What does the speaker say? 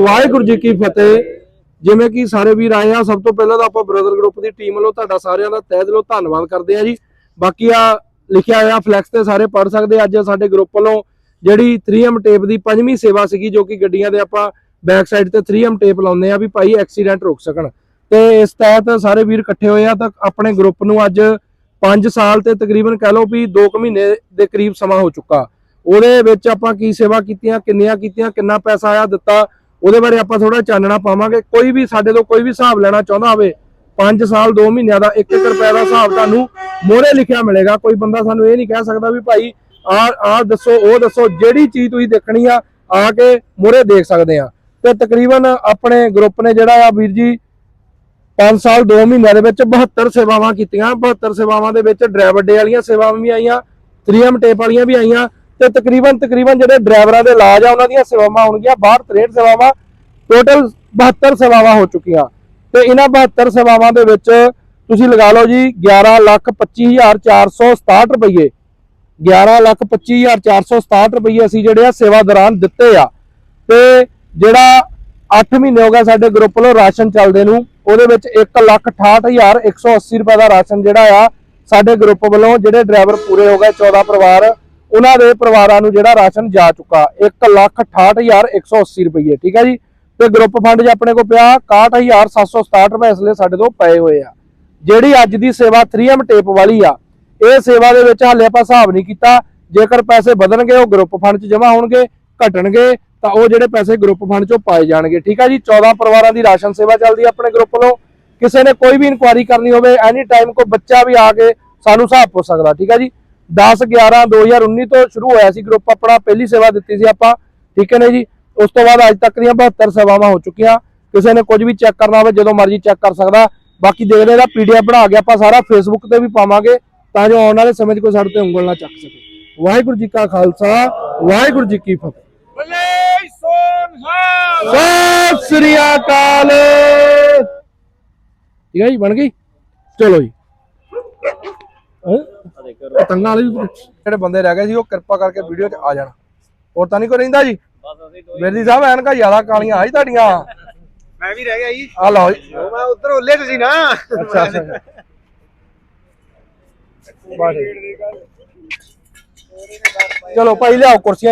ਵਾਹਿਗੁਰੂ ਜੀ ਕੀ ਫਤਿਹ। ਜਿਵੇਂ ਕਿ ਸਾਰੇ ਵੀਰ ਆਏ ਆ, ਸਭ ਤੋਂ ਪਹਿਲਾਂ ਤਾਂ ਆਪਾਂ ਬ੍ਰਦਰ ਗਰੁੱਪ ਦੀ ਟੀਮ ਵੱਲੋਂ ਤੁਹਾਡਾ ਸਾਰਿਆਂ ਦਾ ਤਹਿ ਦਿਲੋਂ ਧੰਨਵਾਦ ਕਰਦੇ ਆ ਜੀ। ਬਾਕੀ ਆ ਲਿਖਿਆ ਹੋਇਆ ਫਲੈਕਸ ਤੇ ਸਾਰੇ ਪੜ ਸਕਦੇ ਅੱਜ ਸਾਡੇ ਗਰੁੱਪ ਵੱਲੋਂ ਜਿਹੜੀ 3M ਟੇਪ ਦੀ ਪੰਜਵੀਂ ਸੇਵਾ ਸੀਗੀ, ਜੋ ਕਿ ਗੱਡੀਆਂ ਦੇ ਆਪਾਂ ਬੈਕ ਸਾਈਡ ਤੇ 3M ਟੇਪ ਲਾਉਂਦੇ ਆ ਵੀ ਭਾਈ ਐਕਸੀਡੈਂਟ ਰੁਕ ਸਕਣ। ਤੇ ਇਸ ਤਹਿਤ ਸਾਰੇ ਵੀਰ ਇਕੱਠੇ ਹੋਏ ਆ ਤਾਂ ਆਪਣੇ ਗਰੁੱਪ ਨੂੰ ਅੱਜ 5 ਸਾਲ ਤੇ ਤਕਰੀਬਨ ਕਹਿ ਲਓ ਵੀ 2 ਮਹੀਨੇ ਦੇ ਕਰੀਬ ਸਮਾਂ ਹੋ ਚੁੱਕਾ। ਉਹਦੇ ਵਿੱਚ ਆਪਾਂ ਕੀ ਸੇਵਾ ਕੀਤੀਆਂ ਕਿੰਨੀਆਂ ਕੀਤੀਆਂ, ਕਿੰਨਾ ਪੈਸਾ ਆਇਆ ਦਿੱਤਾ ਉਹਦੇ ਬਾਰੇ ਆਪਾਂ ਥੋੜਾ ਚਾਨਣਾ ਪਾਵਾਂਗੇ। ਕੋਈ ਵੀ ਸਾਡੇ ਤੋਂ ਕੋਈ ਵੀ ਹਿਸਾਬ ਲੈਣਾ ਚਾਹੁੰਦਾ ਹੋਵੇ 5 ਸਾਲ 2 ਮਹੀਨਿਆਂ ਦਾ 1 ਰੁਪਏ ਦਾ ਹਿਸਾਬ ਤੁਹਾਨੂੰ ਮੋਹਰੇ ਲਿਖਿਆ ਮਿਲੇਗਾ। ਕੋਈ ਬੰਦਾ ਸਾਨੂੰ ਇਹ ਨਹੀਂ ਕਹਿ ਸਕਦਾ ਵੀ ਭਾਈ ਆ ਆ ਦੱਸੋ, ਉਹ ਦੱਸੋ, ਜਿਹੜੀ ਚੀਜ਼ ਤੁਸੀਂ ਦੇਖਣੀ ਆ ਆ ਕੇ ਮੋਹਰੇ ਦੇਖ ਸਕਦੇ ਆ। ਤੇ ਤਕਰੀਬਨ ਆਪਣੇ ਗਰੁੱਪ ਨੇ ਜਿਹੜਾ ਆ ਵੀਰ ਜੀ 5 ਸਾਲ 2 ਮਹੀਨਿਆਂ ਦੇ ਵਿੱਚ 72 ਸੇਵਾਵਾਂ ਕੀਤੀਆਂ। 72 ਸੇਵਾਵਾਂ ਦੇ ਵਿੱਚ ਡਰਾਈਵਰ ਡੇ ਵਾਲੀਆਂ ਸੇਵਾਵਾਂ ਵੀ ਆਈਆਂ 3M ਟੇਪ ਵਾਲੀਆਂ ਵੀ ਆਈਆਂ। ਤੇ ਤਕਰੀਬਨ ਤਕਰੀਬਨ ਜਿਹੜੇ ਡਰਾਈਵਰਾਂ ਦੇ ਇਲਾਜ ਆ, ਉਹਨਾਂ ਦੀਆਂ ਸੇਵਾਵਾਂ ਹੋਣਗੀਆਂ। ਬਾਹਰ 63 ਸੇਵਾਵਾਂ ਟੋਟਲ 72 ਸੇਵਾਵਾਂ ਹੋ ਚੁੱਕੀਆਂ। ਤੇ ਇਹਨਾਂ 72 ਸੇਵਾਵਾਂ ਦੇ ਵਿੱਚ ਤੁਸੀਂ ਲਗਾ ਲਓ ਜੀ 1125467 ਰੁਪਏ 1125467 ਰੁਪਏ ਅਸੀਂ ਜਿਹੜੇ ਆ ਸੇਵਾ ਦੌਰਾਨ ਦਿੱਤੇ ਆ। ਤੇ ਜਿਹੜਾ 8 ਮਹੀਨੇ ਹੋ ਗਏ ਸਾਡੇ ਗਰੁੱਪ ਵੱਲੋਂ ਰਾਸ਼ਨ ਚੱਲਦੇ ਨੂੰ, ਉਹਦੇ ਵਿੱਚ 168180 ਰੁਪਏ ਦਾ ਰਾਸ਼ਨ ਜਿਹੜਾ ਆ ਸਾਡੇ ਗਰੁੱਪ ਵੱਲੋਂ ਜਿਹੜੇ ਡਰਾਈਵਰ ਪੂਰੇ ਹੋ ਗਏ 14 ਪਰਿਵਾਰ ਉਹਨਾਂ ਦੇ ਪਰਿਵਾਰਾਂ ਨੂੰ ਜਿਹੜਾ ਰਾਸ਼ਨ ਜਾ ਚੁੱਕਾ 168180 ਰੁਪਏ ਠੀਕ ਹੈ ਜੀ? ਤੇ ਗਰੁੱਪ ਫੰਡ 'ਚ ਆਪਣੇ ਕੋਲ ਪਿਆ 61767 ਰੁਪਏ ਇਸ ਲਈ ਸਾਡੇ ਤੋਂ ਪਏ ਹੋਏ ਆ। ਜਿਹੜੀ ਅੱਜ ਦੀ ਸੇਵਾ 3M ਟੇਪ ਵਾਲੀ ਆ, ਇਹ ਸੇਵਾ ਦੇ ਵਿੱਚ ਹਾਲੇ ਆਪਾਂ ਹਿਸਾਬ ਨਹੀਂ ਕੀਤਾ। ਜੇਕਰ ਪੈਸੇ ਵਧਣਗੇ, ਉਹ ਗਰੁੱਪ ਫੰਡ 'ਚ ਜਮ੍ਹਾਂ ਹੋਣਗੇ, ਘਟਣਗੇ, ਤਾਂ ਉਹ ਜਿਹੜੇ ਪੈਸੇ ਗਰੁੱਪ ਫੰਡ 'ਚੋਂ ਪਾਏ ਜਾਣਗੇ, ਠੀਕ ਆ ਜੀ? 14 ਪਰਿਵਾਰਾਂ ਦੀ ਰਾਸ਼ਨ ਸੇਵਾ ਚੱਲਦੀ ਆਪਣੇ ਗਰੁੱਪ ਵੱਲੋਂ। ਕਿਸੇ ਨੇ ਕੋਈ ਵੀ ਇਨਕੁਆਇਰੀ ਕਰਨੀ ਹੋਵੇ ਐਨੀ ਟਾਈਮ ਕੋਈ ਬੱਚਾ ਵੀ ਆ ਕੇ ਸਾਨੂੰ ਹਿਸਾਬ ਪੁੱਛ ਸਕਦਾ, ਠੀਕ ਆ ਜੀ? 10 11 2019 ਤੋਂ ਸ਼ੁਰੂ ਹੋਇਆ ਸੀ ਗਰੁੱਪ ਆਪਣਾ ਪਹਿਲੀ ਸੇਵਾ ਦਿੱਤੀ ਸੀ ਆਪਾਂ ਠੀਕ ਹੈ ਨੇ ਜੀ? ਉਸ ਤੋਂ ਬਾਅਦ ਅੱਜ ਤੱਕ ਦੀਆਂ 72 ਸੇਵਾਵਾਂ ਹੋ ਚੁੱਕੀਆਂ। ਕਿਸੇ ਨੇ ਕੁਝ ਵੀ ਚੈੱਕ ਕਰਨਾ ਹੋਵੇ ਜਦੋਂ ਮਰਜ਼ੀ ਚੈੱਕ ਕਰ ਸਕਦਾ। ਬਾਕੀ ਦੇਖਦੇ ਇਹਦਾ ਪੀਡੀਐਫ ਬਣਾ ਕੇ ਆਪਾਂ ਸਾਰਾ ਫੇਸਬੁੱਕ ਤੇ ਵੀ ਪਾਵਾਂਗੇ ਤਾਂ ਜੋ ਆਉਣ ਵਾਲੇ ਸਮੇਂ 'ਚ ਕੋਈ ਸਾਡੇ ਤੇ ਉਂਗਲ ਨਾ ਚੱਕ ਸਕੇ। ਵਾਹਿਗੁਰੂ ਜੀ ਕਾ ਖਾਲਸਾ ਵਾਹਿਗੁਰੂ ਜੀ ਕੀ ਫਤਿਹ। ਬੱਲੇ ਸੋਨਹਾਲ ਸਤਿ ਸ੍ਰੀ ਅਕਾਲ। ਠੀਕ ਹੈ ਜੀ ਬਣ ਗਈ? ਚਲੋ ਜੀ। ਹੈਂ? ਪਤੰਗਾਂ ਵਾਲੇ ਵੀ ਜਿਹੜੇ ਬੰਦੇ ਰਹਿ ਗਏ ਸੀ ਉਹ ਕਿਰਪਾ ਕਰਕੇ ਵੀਡੀਓ 'ਚ ਆ ਜਾਣ। ਹੋਰ ਤਾਂ ਨਹੀਂ ਕੋਈ ਰਹਿੰਦਾ ਜੀ? ਮੇਰੀ ਸਾਹਿਬ ਐਨਕਾਂ ਜ਼ਿਆਦਾ ਕਾਲੀਆਂ ਆ ਜੀ ਤੁਹਾਡੀਆਂ। ਮੈਂ ਵੀ ਰਹਿ ਗਿਆ ਜੀ। ਆ ਲਓ ਜੀ। ਮੈਂ ਉਧਰ ਉੱਲੇ ਤੁਸੀਂ ਨਾ। ਅੱਛਾ ਅੱਛਾ। ਚਲੋ ਭਾਈ ਲਿਆਓ ਕੁਰਸੀਆਂ।